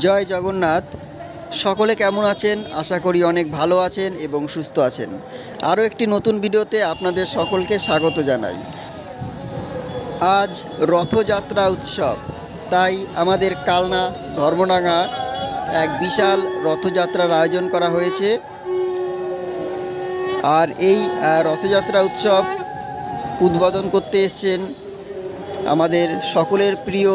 জয় জগন্নাথ। সকলে কেমন আছেন? আশা করি অনেক ভালো আছেন এবং সুস্থ আছেন। আরও একটি নতুন ভিডিওতে আপনাদের সকলকে স্বাগত জানাই। আজ রথযাত্রা উৎসব। তাই আমাদের কালনা ধর্মডাঙ্গা এক বিশাল রথযাত্রার আয়োজন করা হয়েছে। আর এই রথযাত্রা উৎসব উদ্বোধন করতে এসছেন আমাদের সকলের প্রিয়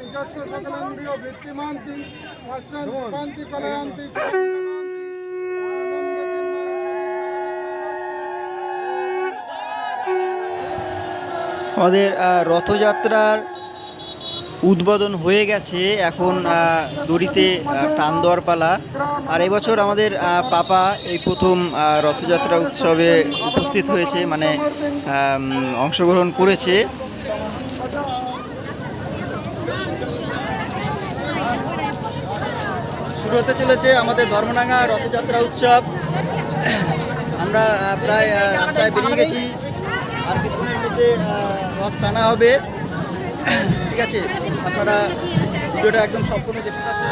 নিজস্ব কলয়ন্তি আমাদের রথযাত্রার উদ্বোধন হয়ে গেছে এখন দড়িতে টান দেওয়ার পালা। আর এবছর আমাদের পাপা এই প্রথম রথযাত্রা উৎসবে উপস্থিত হয়েছে মানে অংশগ্রহণ করেছে। শুরু হতে চলেছে আমাদের ধর্মডাঙ্গা রথযাত্রা উৎসব। আমরা প্রায় রাস্তায় বেরিয়ে গেছি। আর কিছুক্ষণের মধ্যে রথ টানা হবে। ঠিক আছে? আপনারা ভিডিওটা একদম সম্পূর্ণ দেখতে থাকুন।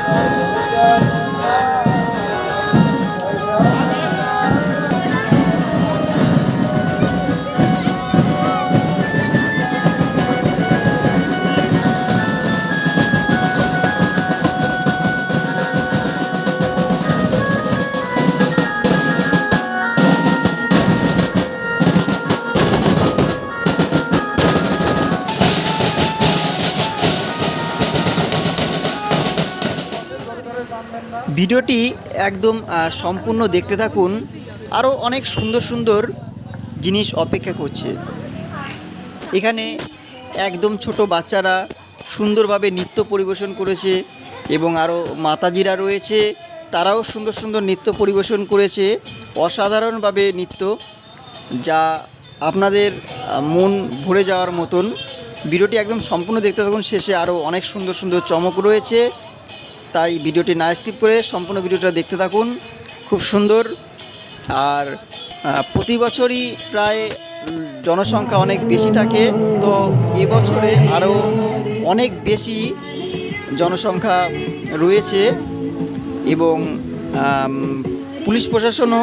ভিডিওটি একদম সম্পূর্ণ দেখতে থাকুন। আরও অনেক সুন্দর সুন্দর জিনিস অপেক্ষা করছে। এখানে একদম ছোট বাচ্চারা সুন্দরভাবে নৃত্য পরিবেশন করেছে এবং আরও মাতাজিরা রয়েছে, তারাও সুন্দর সুন্দর নৃত্য পরিবেশন করেছে, অসাধারণভাবে নৃত্য, যা আপনাদের মন ভরে যাওয়ার মতন। ভিডিওটি একদম সম্পূর্ণ দেখতে থাকুন, শেষে আরও অনেক সুন্দর সুন্দর চমক রয়েছে। তাই ভিডিওটি না স্কিপ করে সম্পূর্ণ ভিডিওটা দেখতে থাকুন। খুব সুন্দর। আর প্রতি বছরই প্রায় জনসংখ্যা অনেক বেশি থাকে। তো এবছরে আরও অনেক বেশি জনসংখ্যা রয়েছে এবং পুলিশ প্রশাসনও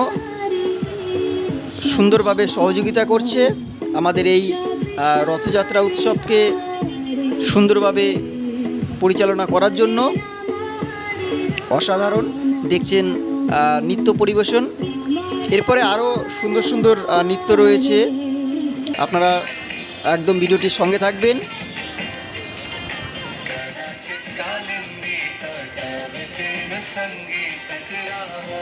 সুন্দরভাবে সহযোগিতা করছে। আমাদের এই রথযাত্রা উৎসবকে সুন্দরভাবে পরিচালনা করার জন্য। অসাধারণ দেখছেন আহ, নৃত্য পরিবেশন এরপরে আরও সুন্দর সুন্দর আহ, নৃত্য রয়েছে আপনারা একদম ভিডিওটির সঙ্গে থাকবেন कालिंदी तटवते न संगीत राहो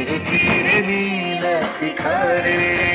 रुचिरे नील शिखरे वसंत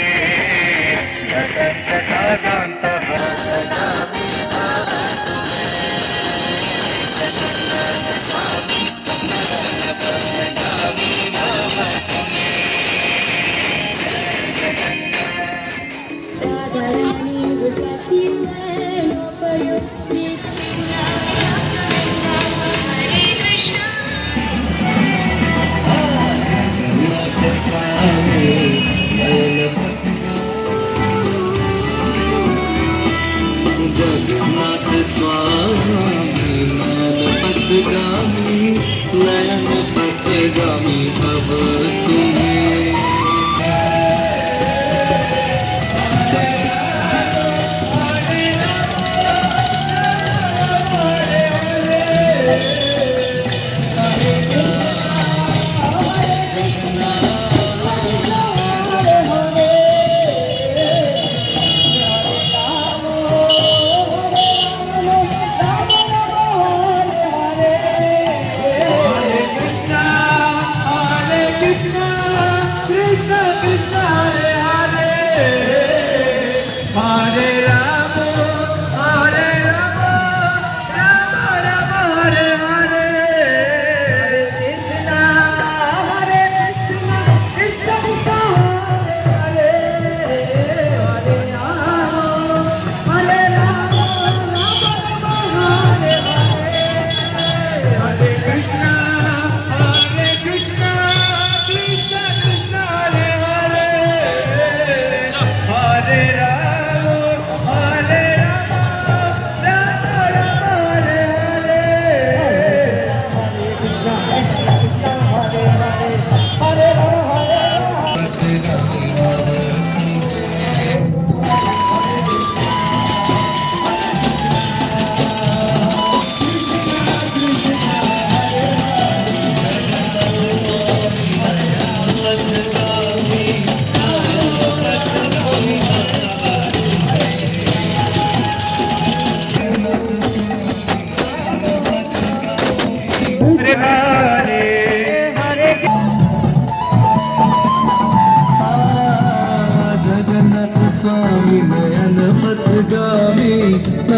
go.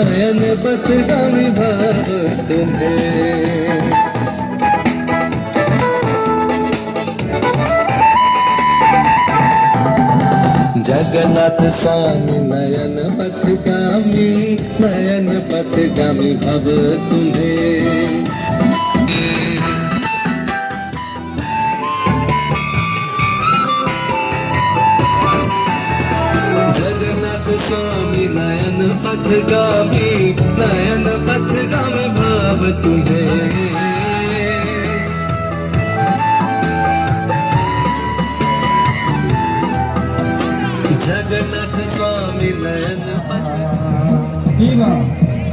नयन पथगामी भाव तुम्हें। जगन्नाथ स्वामी नयन पथगामी नयन पथगामी भव तुम्हें। जगन्नाथ स्वामी नयन पथगामी नयन पथगाम भाव तुम्हें जगन्नाथ स्वामी नयन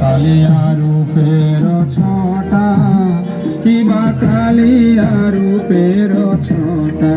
कालिया रूपेर छोटा किबा कालिया रूपेर छोटा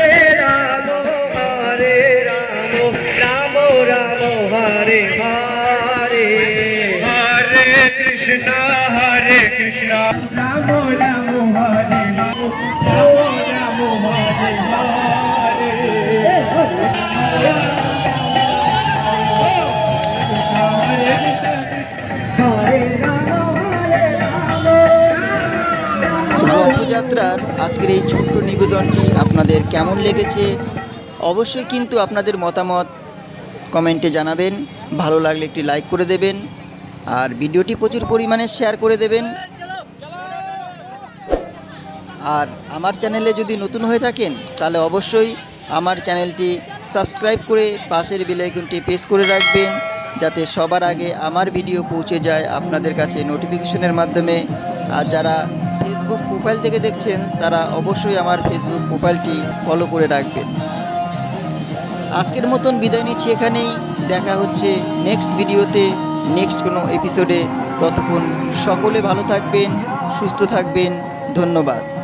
Hare. রথযাত্রার আজকের এই ছোট্ট নিবেদনটি আপনাদের কেমন লেগেছে? অবশ্যই কিন্তু আপনাদের মতামত কমেন্টে জানাবেন। ভালো লাগলে একটি লাইক করে দেবেন। আর ভিডিওটি প্রচুর পরিমাণে শেয়ার করে দেবেন। আর আমার চ্যানেলে যদি নতুন হয়ে থাকেন, তাহলে অবশ্যই আমার চ্যানেলটি সাবস্ক্রাইব করে পাশের বেলাইকনটি প্রেস করে রাখবেন, যাতে সবার আগে আমার ভিডিও পৌঁছে যায় আপনাদের কাছে নোটিফিকেশনের মাধ্যমে। আর যারা ফেসবুক প্রোফাইল থেকে দেখছেন, তারা অবশ্যই আমার ফেসবুক প্রোফাইলটি ফলো করে রাখবেন। আজকের মতন বিদায় নিচ্ছি এখানেই। দেখা হচ্ছে নেক্সট ভিডিওতে নেক্সট কোনো এপিসোডে ততক্ষণ সকলে ভালো থাকবেন সুস্থ থাকবেন ধন্যবাদ।